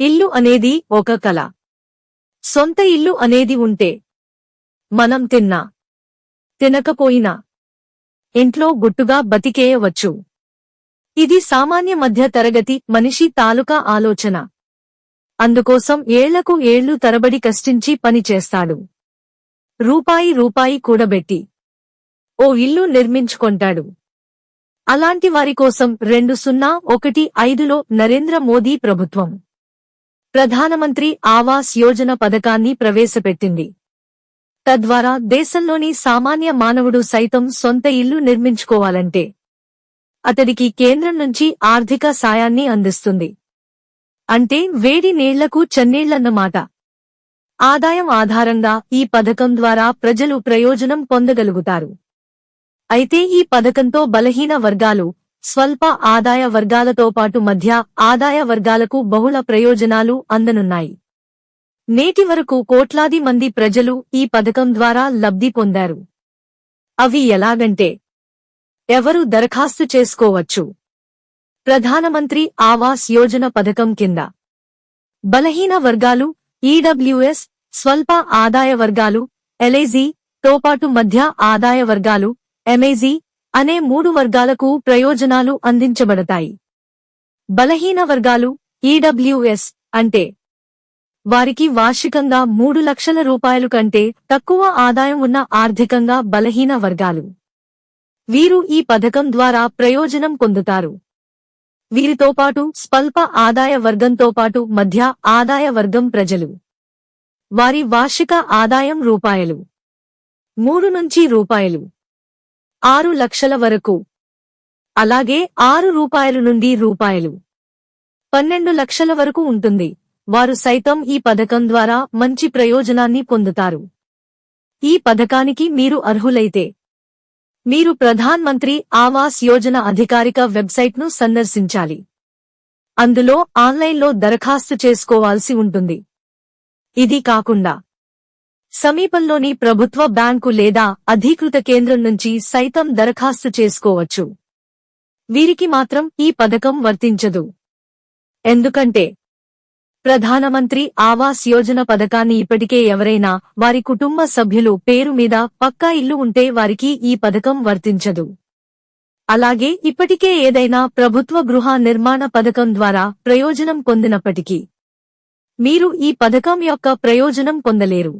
ఇల్లు అనేది ఒక కళ. సొంత ఇల్లు అనేది ఉంటే మనం తిన్నా తినకపోయినా ఇంట్లో గుట్టుగా బతికేయవచ్చు. ఇది సామాన్య మధ్య తరగతి మనిషి తాలూకా ఆలోచన. అందుకోసం ఏళ్ళకు ఏళ్ళు తరబడి కష్టించి పనిచేస్తాడు రూపాయి రూపాయి కూడబెట్టి ఓ ఇల్లు నిర్మించుకొంటాడు. అలాంటి వారి కోసం రెండు సున్నా ఒకటి ఐదులో నరేంద్ర మోదీ ప్రభుత్వం. ప్రధానమంత్రి ఆవాస్ యోజన పథకాన్ని ప్రవేశపెట్టింది. తద్వారా దేశంలోని సామాన్య మానవుడు సైతం సొంత ఇల్లు నిర్మించుకోవాలంటే అతడికి కేంద్రం నుంచి ఆర్థిక సాయాన్ని అందిస్తుంది. అంటే వేడి నీళ్ళకు చన్నీళ్ళన్నమాట. ఆదాయం ఆధారంగా ఈ పథకం ద్వారా ప్రజలు ప్రయోజనం పొందగలుగుతారు. అయితే ఈ పథకంతో బలహీన వర్గాలు స్వల్ప ఆదాయ వర్గాలతో పాటు మధ్య ఆదాయ వర్గాలకు బహుళ ప్రయోజనాలు అందనున్నాయి. నేటి వరకు కోట్లాది మంది ప్రజలు ఈ పథకం ద్వారా లబ్ధి పొందారు. అవి ఎలాగంటే ఎవరు దరఖాస్తు చేసుకోవచ్చు? ప్రధానమంత్రి ఆవాస్ యోజన పథకం కింద. బలహీన వర్గాలు ఈడబ్ల్యూఎస్ స్వల్ప ఆదాయ వర్గాలు ఎల్ఏజీ తో పాటు మధ్య ఆదాయ వర్గాలు ఎంఏజీ అనే మూడు వర్గాలకు ప్రయోజనాలు అందించబడతాయి. బలహీన వర్గాలు ఈడబ్ల్యూఎస్ అంటే వారికి వార్షికంగా మూడు లక్షల రూపాయలు కంటే తక్కువ ఆదాయం ఉన్న ఆర్థికంగా బలహీన వర్గాలు. వీరు ఈ పథకం ద్వారా ప్రయోజనం పొందుతారు. వీరితో పాటు స్వల్ప ఆదాయ వర్గంతో పాటు మధ్య ఆదాయ వర్గం ప్రజలు. వారి వార్షిక ఆదాయం రూపాయలు. మూడు నుంచి రూపాయలు. ఆరు లక్షల వరకు. అలాగే ఆరు రూపాయలు నుండి రూపాయలు. పన్నెండు లక్షల వరకు ఉంటుంది. వారు సైతం ఈ పథకం ద్వారా మంచి ప్రయోజనాన్ని పొందుతారు. ఈ పథకానికి మీరు అర్హులైతే. మీరు ప్రధాన్ మంత్రి ఆవాస్ యోజన అధికారిక వెబ్సైట్ను సందర్శించాలి. అందులో ఆన్లైన్లో దరఖాస్తు చేసుకోవాల్సి ఉంటుంది. ఇది కాకుండా సమీపంలోని ప్రభుత్వ బ్యాంకు లేదా అధీకృత కేంద్రం నుంచి సైతం దరఖాస్తు చేసుకోవచ్చు. వీరికి మాత్రం ఈ పథకం వర్తించదు. ఎందుకంటే ప్రధానమంత్రి ఆవాస్ యోజన పథకాన్ని ఇప్పటికే ఎవరైనా వారి కుటుంబ సభ్యులు పేరు మీద పక్కా ఇల్లు ఉంటే వారికి ఈ పథకం వర్తించదు. అలాగే ఇప్పటికే ఏదైనా ప్రభుత్వ గృహ నిర్మాణ పథకం ద్వారా ప్రయోజనం పొందినప్పటికీ మీరు ఈ పథకం యొక్క ప్రయోజనం పొందలేరు.